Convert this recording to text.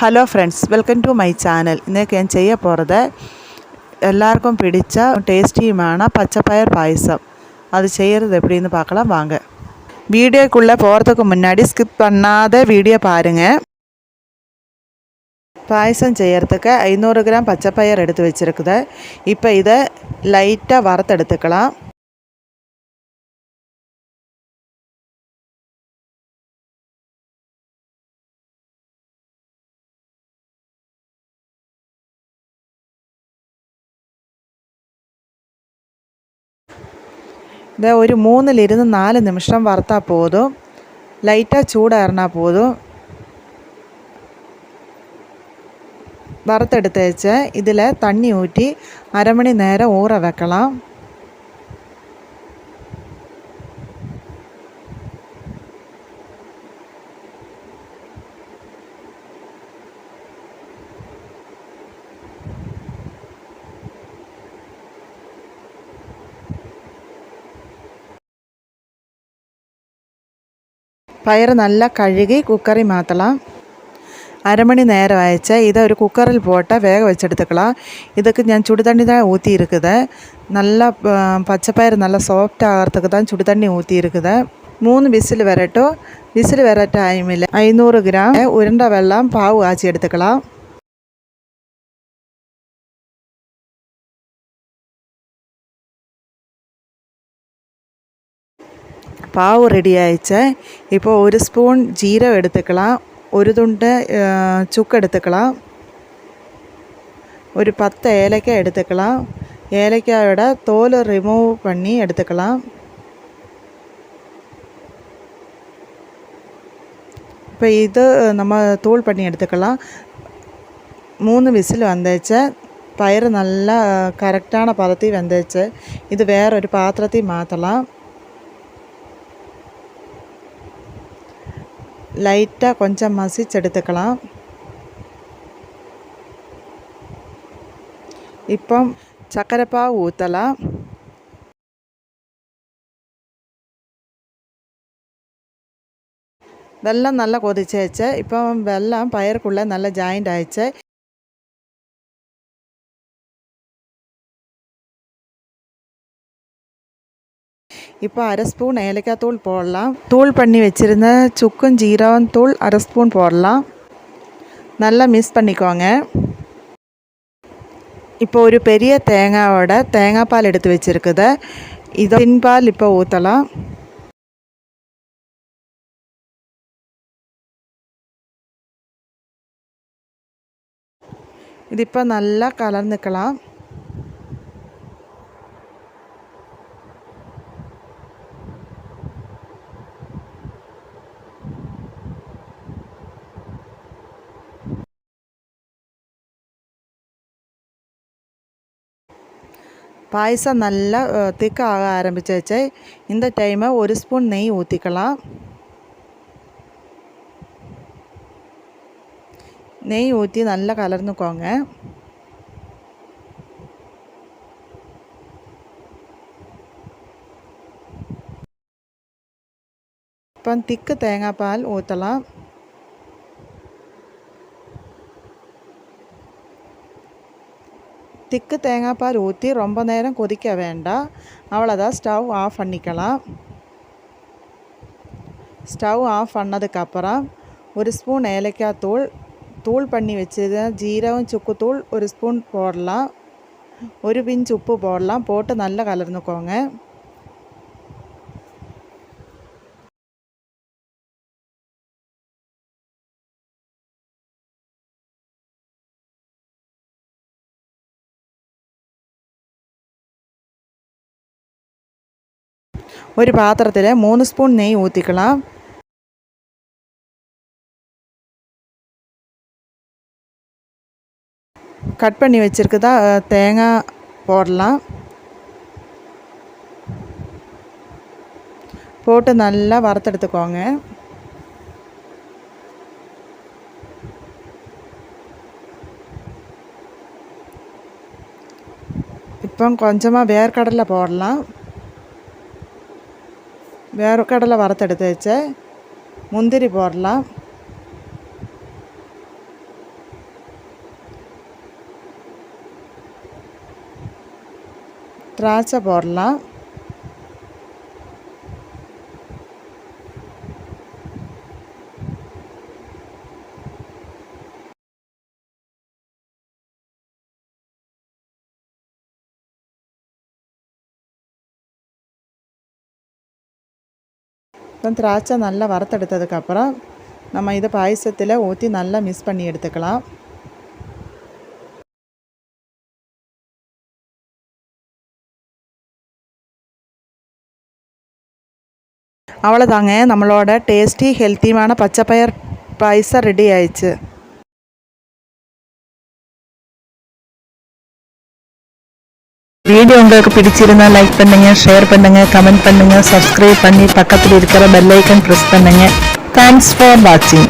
Hello friends welcome to my channel இன்றைக்கி நான் செய்ய போகிறது எல்லாருக்கும் பிடிச்ச டேஸ்டியுமான பச்சைப்பயர் பாயசம் அது செய்கிறது எப்படின்னு பார்க்கலாம் வாங்க வீடியோக்குள்ளே போகிறதுக்கு முன்னாடி ஸ்கிப் பண்ணாத வீடியோ பாருங்கள் பாயசம் செய்யறதுக்கு ஐநூறு கிராம் பச்சைப்பயர் எடுத்து வச்சுருக்குது இப்போ இதை லைட்டாக வறுத்தெடுத்துக்கலாம் ഇത് ഒരു മൂന്നിലിരുന്ന് നാല് നിമിഷം വറുത്താൽ പോതും. ലൈറ്റാ ചൂടായിരുന്നാൽ പോതും. വറുത്തെടുത്ത് വെച്ച് ഇതിൽ തണ്ണി ഊറ്റി അരമണി നേരം ഊറ വെക്കണം. പയർ നല്ല കഴുകി കുക്കറിൽ മാത്തളാം അരമണി നേരം അയച്ച് ഇത് ഒരു കുക്കറിൽ പോട്ട് വേഗം വെച്ചെടുത്തുക്കളാം ഇതൊക്കെ ഞാൻ ചുടുതണ്ണി തന്നെ ഊത്തിയിരിക്കുന്നത് നല്ല പച്ചപ്പയർ നല്ല സോഫ്റ്റ് ആകർത്തുക്ക് തന്നെ ചുടുതണ്ണി ഊത്തിയിരിക്കുന്നത് മൂന്ന് വിസിൽ വരട്ടോ. വിസിൽ വരട്ട ടൈമിൽ അഞ്ഞൂറ് ഗ്രാം ഉരുണ്ട വെള്ളം പാവ് കാച്ചി എടുത്തുക്കളാം പാവ് റെഡി അയച്ച് ഇപ്പോൾ ഒരു സ്പൂൺ ജീരകം എടുത്തുക്കളാം ഒരു തുണ്ട് ചുക്ക് ചുക്കെടുത്തുക്കളാം ഒരു പത്ത് ഏലക്ക എടുത്തുക്കളാം ഏലക്കയുടെ തോൽ റിമൂവ് പണി എടുത്തുക്കളാം ഇപ്പോൾ ഇത് നമ്മൾ തോൾ പണി എടുത്തുക്കളാം മൂന്ന് വിസിൽ വന്നേച്ച് പയർ നല്ല കറക്റ്റാണ് പതത്തി വെന്തേച്ച് ഇത് വേറൊരു പാത്രത്തിൽ മാത്തളാം லைட்டாக கொஞ்சம் மசிச்செடுத்துக்கலாம் இப்போ சர்க்கரைப்பாவு ஊற்றலாம் வெள்ளம் நல்லா கொதிச்சாச்சு இப்போ வெள்ளம் பயிருக்குள்ளே நல்லா ஜாயிண்ட் ஆயிடுச்சு. இப்போ அரை ஸ்பூன் ஏலக்காய் தூள் போடலாம். தூள் பண்ணி வச்சுருந்த சுக்கும் ஜீரகம் தூள் அரை ஸ்பூன் போடலாம். நல்லா மிக்ஸ் பண்ணிக்கோங்க. இப்போ ஒரு பெரிய தேங்காவோட தேங்காய் பால் எடுத்து வச்சுருக்குது. இதை பால் இப்போ ஊற்றலாம் இது இப்போ நல்லா கலந்துக்கலாம். பாயசம் நல்லா திக்கு ஆக ஆரம்பிச்சாச்சு இந்த டைமை ஒரு ஸ்பூன் நெய் ஊற்றிக்கலாம் நெய் ஊற்றி நல்லா கலர்ந்துக்கோங்க. இப்போ திக்கு தேங்காய் பால் ஊற்றலாம் திக்கு தேங்காய் பால் ஊற்றி ரொம்ப நேரம் கொதிக்க வேண்டாம். அவ்வளோதான் ஸ்டவ் ஆஃப் பண்ணிக்கலாம். ஸ்டவ் ஆஃப் பண்ணதுக்கப்புறம் ஒரு ஸ்பூன் ஏலக்காய் தூள் தூள் பண்ணி வச்சது ஜீரகம் சுக்குத்தூள் ஒரு ஸ்பூன் போடலாம். ஒரு பிஞ்ச் உப்பு போடலாம். போட்டு நல்லா கலர்ந்துக்கோங்க. ஒரு பாத்திரத்தில் மூணு ஸ்பூன் நெய் ஊற்றிக்கலாம் கட் பண்ணி வச்சுருக்குதா தேங்காய் போடலாம் போட்டு நல்லா வறுத்தெடுத்துக்கோங்க இப்போ கொஞ்சமாக வேர்க்கடலை போடலாம் வேறு கடலை வறுத்தெடுத்து வச்ச முந்திரி போடலாம். திராட்சை போடலாம். அப்புறம் திராட்சை நல்லா வறுத்தெடுத்ததுக்கப்புறம் நம்ம இதை பாயசத்தில் ஊற்றி நல்லா மிக்ஸ் பண்ணி எடுத்துக்கலாம். அவ்வளோதாங்க நம்மளோட டேஸ்டி ஹெல்த்தியான பச்சைப்பயர் பாயசம் ரெடி ஆயிடுச்சு. வீடியோ உங்களுக்கு பிடிச்சிருந்தா லைக் பண்ணுங்க ஷேர் பண்ணுங்க கமெண்ட் பண்ணுங்க சப்ஸ்கிரைப் பண்ணி பக்கத்தில் இருக்கிற பெல்லைக்கன் ப்ரெஸ் பண்ணுங்க. தேங்க்ஸ் ஃபார் வாட்சிங்